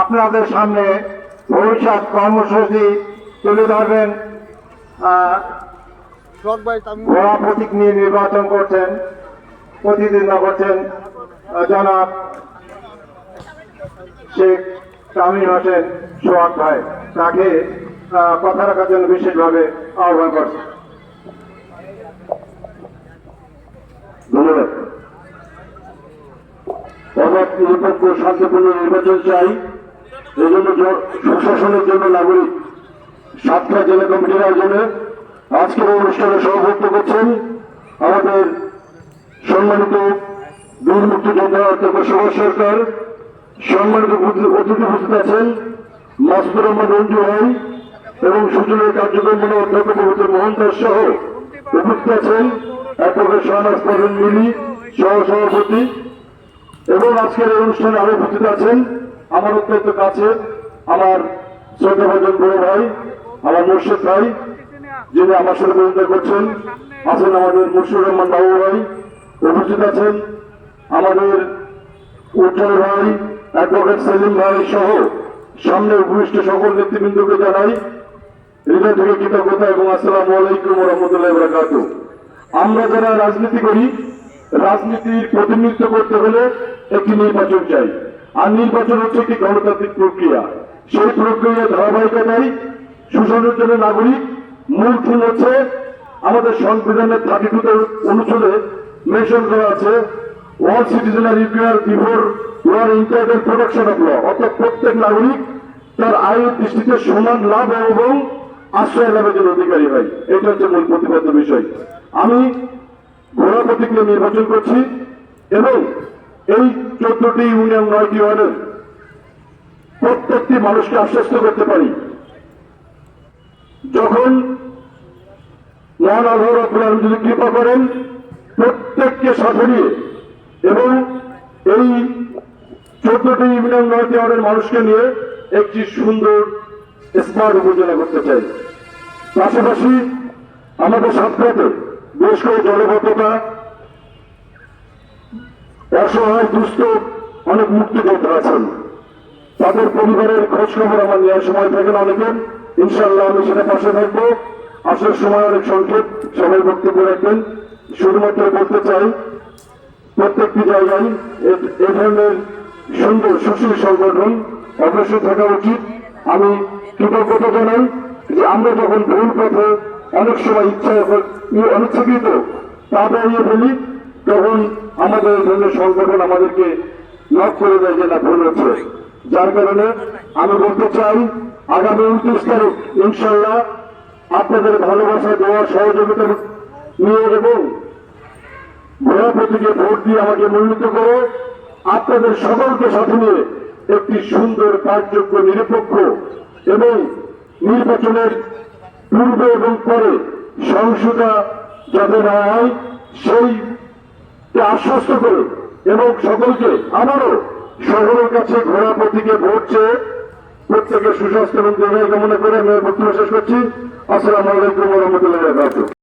আপনাদের সামনে ভবিষ্যৎ কর্মসূচি তুলে ধরবেন। ঘোড়া প্রতীক নিয়ে নির্বাচন করছেন প্রতিদ্বন্দ্বিতা করছেন জনাব শেখ তামিম হোসেন সোহাগ ভাই। তাকে কথা রাখার জন্য বিশেষভাবে আহ্বান করছেন ধন্যবাদ। শান্তিপূর্ণ নির্বাচন চাই। এই জন্য সুশাসনের জন্য নাগরিক সাতটা জেলা কমিটির আয়োজনে আজকের অনুষ্ঠানে সভাপতিত্ব করছেন আমাদের সম্মানিত বীর মুক্তিযোদ্ধা অধ্যক্ষ সুভাষ সরকার, সম্মানিত অতিথি উপস্থিত আছেন মাসুদুর রহমান রঞ্জু ভাই এবং সূচনার কার্যক্রম অধ্যক্ষ প্রফেসর মোহন দাস সহ উপস্থিত আছেন অ্যাডভোকেট শাহনাজ পারভেন মিলি সহ সভাপতি এবং আজকের এই অনুষ্ঠানে আরও উপস্থিত আছেন আমার অত্যন্ত কাছে, আমার শ্রদ্ধাভাজন বড় ভাই, আমার মুর্শিদ ভাই, যিনি আমার সাথে পরিচয় করছেন, আছেন আমাদের মুর্শিদ রহমান বাবু ভাই, উপস্থিত আছেন আমাদের উজ্জ্বল ভাই, অ্যাডভোকেট সেলিম ভাই সহ সামনে উপবিষ্ট সকল নেতৃবৃন্দকে জানাই হৃদয় থেকে কৃতজ্ঞতা এবং আসসালামু আলাইকুম রহমতুল্লাহ বরাকাত আমরা যারা রাজনীতি করি, রাজনীতির প্রতিনিধিত্ব করতে হলে একটি নির্বাচন চাই। আর নির্বাচন হচ্ছে একটি গণতান্ত্রিক প্রক্রিয়া। সেই প্রক্রিয়া ধারাবাহিকতাই সুশাসনের জন্য নাগরিক মূল থিম হচ্ছে আমাদের সংবিধানের থার্টি টু অনুচ্ছেদে মেনশন করা আছে all citizen are equal before law internet protection of law অর্থাৎ প্রত্যেক নাগরিক তার আয়ের দৃষ্টিতে সমান লাভ এবং আশ্রয় লাভের জন্য অধিকারী হয়। এটা হচ্ছে মূল প্রতিপাদ্য বিষয়। আমি ঘোড়া প্রতীক নির্বাচন করছি এবং এই চোদ্দটি ইউনিয়ন নয়টি ওয়ার্ডের প্রত্যেকটি মানুষকে আশ্বস্ত করতে পারি। যখন মহান আল্লাহ রাব্বুল যদি কৃপা করেন, প্রত্যেককে সাথে নিয়ে এবং এই চোদ্দটি ইউনিয়ন নয়টি ওয়ার্ডের মানুষকে নিয়ে একটি সুন্দর স্মার্ট উপজেলা করতে চাই। পাশাপাশি আমাদের সাতটাতে বেশ করে জলবদ্ধতা অসহায় দুস্থ অনেক মুক্তিযোদ্ধা আছেন তাদের পরিবারের খোঁজ খবর আমার নেওয়ার সময় থাকেন অনেকে ইনশাল্লাহ আমি সেটা পাশে থাকব। আসার সময় অনেক সংক্ষেপ সবাই বক্তব্য রাখবেন। শুধুমাত্র বলতে চাই, প্রত্যেকটি জায়গায় এ- ধরনের সুন্দর সুশীল সংগঠন অগ্রসর থাকা উচিত। আমি কৃতজ্ঞতা জানাই যে আমরা যখন ভুল পথে অনেক সময় ইচ্ছা অনিচ্ছাকৃত তা দাঁড়িয়ে ফেলি, তখন আমাদের এই ধরনের সংগঠন আমাদেরকে নক করে দেয় যে না ভুল হচ্ছে। যার কারণে আমি বলতে চাই, আগামী উনত্রিশ তারিখ ইনশাল্লাহ আপনাদের ভালোবাসা দেওয়ার সহযোগিতা নিয়ে এবং ঘোড়া প্রতীকে ভোট দিয়ে আমাকে মনোনীত করে আপনাদের সকলকে সাথে নিয়ে একটি সুন্দর কার্যজ্ঞ নিরপেক্ষ এবং নির্বাচনের পূর্বে এবং পরে সহিংসতা যাতে না হয় সেই আশ্বস্ত করে এবং সকলকে আবারও সকলের কাছে ঘোড়া প্রতীকে ভোট চেয়ে প্রত্যেকের সুস্বাস্থ্য এবং দীর্ঘায়ু কামনা করে আমি বক্তব্য শেষ করছি। আসসালামু আলাইকুম রহমতুল্লাহ